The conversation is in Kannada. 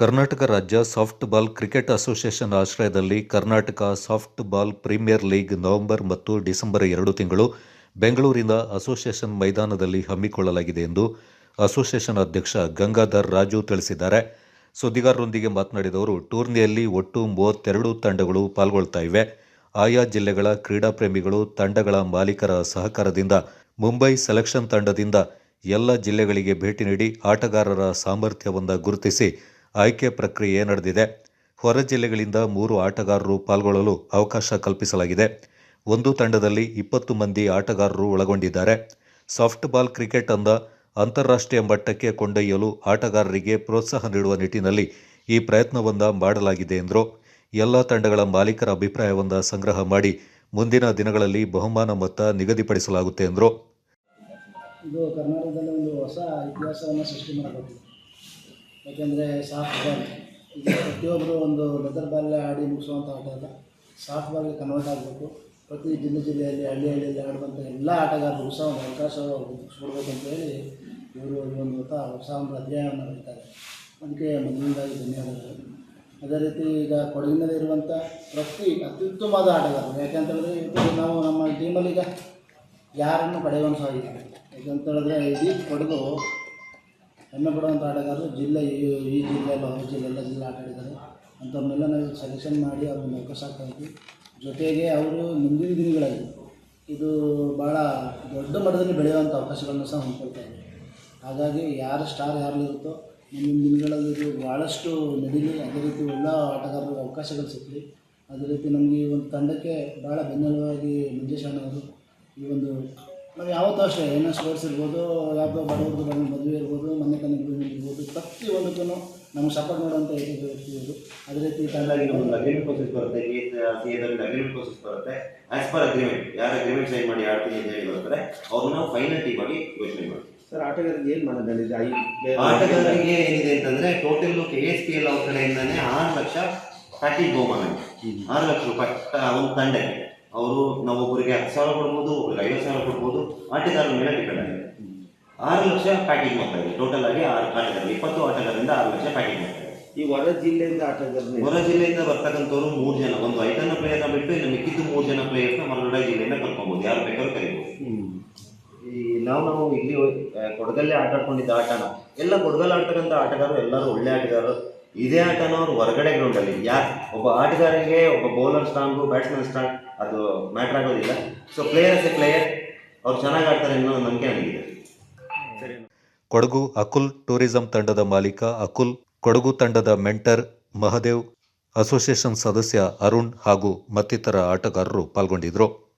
ಕರ್ನಾಟಕ ರಾಜ್ಯ ಸಾಫ್ಟ್ ಬಾಲ್ ಕ್ರಿಕೆಟ್ ಅಸೋಸಿಯೇಷನ್ ಆಶ್ರಯದಲ್ಲಿ Karnataka soft ball premier league November ಮತ್ತು ಡಿಸೆಂಬರ್ ಎರಡು ತಿಂಗಳು ಬೆಂಗಳೂರಿನ ಅಸೋಸಿಯೇಷನ್ ಮೈದಾನದಲ್ಲಿ ಹಮ್ಮಿಕೊಳ್ಳಲಾಗಿದೆ ಎಂದು ಅಸೋಸಿಯೇಷನ್ ಅಧ್ಯಕ್ಷ ಗಂಗಾಧರ್ ರಾಜು ತಿಳಿಸಿದ್ದಾರೆ. ಸುದ್ದಿಗಾರರೊಂದಿಗೆ ಮಾತನಾಡಿದವರು ಟೂರ್ನಿಯಲ್ಲಿ ಒಟ್ಟು ಮೂವತ್ತೆರಡು ತಂಡಗಳು ಪಾಲ್ಗೊಳ್ತಾ ಇವೆ. ಆಯಾ ಜಿಲ್ಲೆಗಳ ಕ್ರೀಡಾಪ್ರೇಮಿಗಳು ತಂಡಗಳ ಮಾಲೀಕರ ಸಹಕಾರದಿಂದ ಮುಂಬೈ ಸೆಲೆಕ್ಷನ್ ತಂಡದಿಂದ ಎಲ್ಲ ಜಿಲ್ಲೆಗಳಿಗೆ ಭೇಟಿ ನೀಡಿ ಆಟಗಾರರ ಸಾಮರ್ಥ್ಯವನ್ನು ಗುರುತಿಸಿ ಆಯ್ಕೆ ಪ್ರಕ್ರಿಯೆ ನಡೆದಿದೆ. ಹೊರ ಜಿಲ್ಲೆಗಳಿಂದ ಮೂರು ಆಟಗಾರರು ಪಾಲ್ಗೊಳ್ಳಲು ಅವಕಾಶ ಕಲ್ಪಿಸಲಾಗಿದೆ. ಒಂದು ತಂಡದಲ್ಲಿ ಇಪ್ಪತ್ತು ಮಂದಿ ಆಟಗಾರರು ಒಳಗೊಂಡಿದ್ದಾರೆ. ಸಾಫ್ಟ್ ಬಾಲ್ ಕ್ರಿಕೆಟ್ ಅಂದ ಅಂತಾರಾಷ್ಟ್ರೀಯ ಮಟ್ಟಕ್ಕೆ ಕೊಂಡೊಯ್ಯಲು ಆಟಗಾರರಿಗೆ ಪ್ರೋತ್ಸಾಹ ನೀಡುವ ನಿಟ್ಟಿನಲ್ಲಿ ಈ ಪ್ರಯತ್ನವನ್ನು ಮಾಡಲಾಗಿದೆ ಎಂದರು. ಎಲ್ಲ ತಂಡಗಳ ಮಾಲೀಕರ ಅಭಿಪ್ರಾಯವನ್ನು ಸಂಗ್ರಹ ಮಾಡಿ ಮುಂದಿನ ದಿನಗಳಲ್ಲಿ ಬಹುಮಾನ ಮೊತ್ತ ನಿಗದಿಪಡಿಸಲಾಗುತ್ತೆ ಎಂದರು. ಇದು ಕರ್ನಾಟಕದಲ್ಲಿ ಒಂದು ಹೊಸ ಇತಿಹಾಸವನ್ನು ಸೃಷ್ಟಿ ಮಾಡಬೇಕು. ಯಾಕೆಂದರೆ ಸಾಫ್ಟ್ ಬಾಲ್ ಈಗ ಪ್ರತಿಯೊಬ್ಬರು ಒಂದು ಲೆದರ್ ಬಾಲ್ ಆಡಿ ಮುಗಿಸುವಂಥ ಆಟ ಅಲ್ಲ. ಸಾಫ್ಟ್ ಬಾಲ್ಗೆ ಕನ್ವರ್ಟ್ ಆಗಬೇಕು. ಪ್ರತಿ ಜಿಲ್ಲೆ ಜಿಲ್ಲೆಯಲ್ಲಿ, ಹಳ್ಳಿ ಹಳ್ಳಿಯಲ್ಲಿ ಆಡುವಂಥ ಎಲ್ಲ ಆಟಗಾರರು ಸಹ ಒಂದು ಅವಕಾಶ ಕೊಡಬೇಕು ಅಂತ ಹೇಳಿ ಇವರು ಒಂದು ಹೊಸ ಹೊಸ ಒಂದು ಅಧ್ಯಯನ ಮಾಡಿದ್ದಾರೆ ಅದಕ್ಕೆ ಮೊದಲನೇದಾಗಿ ಧನ್ಯವಾದಗಳು ಅದೇ ರೀತಿ ಈಗ ಕೊಡಗಿನಲ್ಲಿ ಇರುವಂಥ ಪ್ರತಿ ಅತ್ಯುತ್ತಮವಾದ ಆಟಗಾರರು ಯಾಕೆಂತೇಳಿದ್ರೆ ಇವತ್ತು ನಾವು ನಮ್ಮ ಟೀಮಲ್ಲಿ ಈಗ ಯಾರನ್ನು ಪಡೆಯುವಂಥ ಯಾಕಂತ ಹೇಳಿದ್ರೆ ಇಡೀ ಕೊಡಗು ಹೆಮ್ಮೆ ಪಡುವಂಥ ಆಟಗಾರರು ಜಿಲ್ಲೆ ಈ ಈ ಜಿಲ್ಲೆಯಲ್ಲ ಜಿಲ್ಲೆ ಎಲ್ಲ ಜಿಲ್ಲೆ ಆಟ ಆಡಿದ್ದಾರೆ. ಅಂಥವ್ರನ್ನೆಲ್ಲ ನಾವು ಸೆಲೆಕ್ಷನ್ ಮಾಡಿ ಅವ್ರನ್ನ ಅವಕಾಶ ಆಗ್ತಾ ಇದ್ವಿ. ಜೊತೆಗೆ ಅವರು ಮುಂದಿನ ದಿನಗಳಲ್ಲಿ ಇದು ಭಾಳ ದೊಡ್ಡ ಮಟ್ಟದಲ್ಲಿ ಬೆಳೆಯುವಂಥ ಅವಕಾಶಗಳನ್ನು ಸಹ ಹೊಂದ್ಕೊಳ್ತಾ ಇದ್ದಾರೆ. ಹಾಗಾಗಿ ಯಾರು ಸ್ಟಾರ್ ಯಾರಲ್ಲಿರುತ್ತೋ ಮುಂದಿನ ದಿನಗಳಲ್ಲಿ ಇದು ಭಾಳಷ್ಟು ನಡೀಲಿ ಅದೇ ರೀತಿ ಎಲ್ಲ ಆಟಗಾರರಿಗೆ ಅವಕಾಶಗಳು ಸಿಗಲಿ. ಅದೇ ರೀತಿ ನಮಗೆ ಈ ಒಂದು ತಂಡಕ್ಕೆ ಭಾಳ ಬೆನ್ನೆಲುವಾಗಿ ಮಂಜೇಶ್ ಈ ಒಂದು ನಾವು ಯಾವತ್ತೂ ಅಷ್ಟೇ ಏನೋ ಸ್ಪೋರ್ಟ್ಸ್ ಇರ್ಬೋದು ಯಾವುದೋ ಬಡವ್ರದ್ದು ಬಂದು ಮದುವೆ ಇರ್ಬೋದು ಮನೆ ಕನ್ನಡ ಇರ್ಬೋದು ಪ್ರತಿಯೊಂದಕ್ಕೂ ನಮ್ಗೆ ಸಪೋರ್ಟ್ ಮಾಡುವಂಥ ಏಕೈಕ ಅದೇ ರೀತಿ ಒಂದು ಅಗ್ರಿಮೆಂಟ್ ಪ್ರೋಸೆಸ್ ಬರುತ್ತೆ ಸಿ ಎದಲ್ಲಿ ಅಗ್ರಿಮೆಂಟ್ ಪ್ರೋಸೆಸ್ ಬರುತ್ತೆ. ಆಸ್ ಪರ್ ಅಗ್ರಿಮೆಂಟ್ ಯಾರು ಅಗ್ರಿಮೆಂಟ್ ಸೈನ್ ಮಾಡಿ ಆಡ್ತೀನಿ ಅಂತ ಹೇಳಿ ಬರ್ತಾರೆ ಅವ್ರನ್ನ ನಾವು ಫೈನಲ್ ಟೀಮ್ ಆಗಿ ಘೋಷಣೆ ಮಾಡ್ತೀವಿ. ಸರ್ ಆಟಗಾರರಿಗೆ ಏನು ಮಾಡೋದಾಗಿದೆ ಐ ಆಟಗಾರರಿಗೆ ಏನಿದೆ ಅಂತಂದ್ರೆ total K S P L ಅವ್ರ ಕಡೆಯಿಂದಾನೆ ಆರು ಲಕ್ಷ ಪ್ಯಾಕೇಜ್ ಬಹುಮಾನ. ಆರು ಲಕ್ಷ ರೂಪಾಯಿ ಒಂದು ತಂಡಕ್ಕೆ. ಅವರು ನಾವೊಬ್ಬರಿಗೆ ಹತ್ತು ಸಾವಿರ ಕೊಡ್ಬೋದು ಒಬ್ಬರಿಗೆ ಐವತ್ತು ಸಾವಿರ ಕೊಡ್ಬೋದು ಆಟಗಾರ ಮೇಲೆ ಡಿಪೆಂಡ್ ಆಗಿದೆ. ಆರು ಲಕ್ಷ ಪ್ಯಾಕೇಜ್ ಮಾಡ್ತಾ ಇದೆ ಟೋಟಲ್ ಆಗಿ ಆರು ಆಟಗಾರರು ಇಪ್ಪತ್ತು ಆಟಗಾರರಿಂದ ಆರು ಲಕ್ಷ ಪ್ಯಾಕೇಜ್ ಮಾಡ್ತಾ ಇದೆ ಈ ಹೊರ ಜಿಲ್ಲೆಯಿಂದ ಆಟಗಾರರು ಹೊರ ಜಿಲ್ಲೆಯಿಂದ ಬರ್ತಕ್ಕಂಥವ್ರು ಮೂರು ಜನ. ಒಂದು ಐದನ ಪ್ಲೇಯರ್ನ ಬಿಟ್ಟು ಇನ್ನು ಮಿಕ್ಕಿದ್ದು ಮೂರು ಜನ ಪ್ಲೇಯರ್ನ ಮರಗಡ ಜಿಲ್ಲೆಯಿಂದ ಕರ್ಕೊಬೋದು. ಯಾರು ಬೇಕಾದ್ರೂ ಕರಿಬೋದು. ಈ ನಾವು ನಾವು ಇಲ್ಲಿ ಕೊಡಗಲ್ಲೇ ಆಟಾಡ್ಕೊಂಡಿದ್ದ ಆಟನ ಎಲ್ಲ ಕೊಡಗಲ್ಲಿ ಆಡ್ತಕ್ಕಂಥ ಆಟಗಾರರು ಎಲ್ಲರೂ ಒಳ್ಳೆ ಆಟಗಾರರು. ಇದೇ ಆಟನ ಅವರು ಹೊರಗಡೆ ಗ್ರೌಂಡಲ್ಲಿ ಯಾಕೆ? ಒಬ್ಬ ಆಟಗಾರರಿಗೆ ಒಬ್ಬ ಬೌಲರ್ ಸ್ಟ್ರಾಂಗು ಬ್ಯಾಟ್ಸ್ಮನ್ ಸ್ಟಾಂಗ್ ಅದು ಮ್ಯಾಟ್ರ್ ಆಗೋದಿಲ್ಲ. ಸೊ ಪ್ಲೇಯರ್ ಎ ಪ್ಲೇಯರ್ ಅವ್ರು ಚೆನ್ನಾಗಿ ಆಡ್ತಾರೆ ಅನ್ನೋ ನಂಬಿಕೆ ನನಗಿದೆ. ಕೊಡಗು ಅಕುಲ್ ಟೂರಿಸಂ ತಂಡದ ಮಾಲೀಕ ಅಕುಲ್, ಕೊಡಗು ತಂಡದ ಮೆಂಟರ್ ಮಹದೇವ್, ಅಸೋಸಿಯೇಷನ್ ಸದಸ್ಯ ಅರುಣ್ ಹಾಗೂ ಮತ್ತಿತರ ಆಟಗಾರರು ಪಾಲ್ಗೊಂಡಿದ್ದರು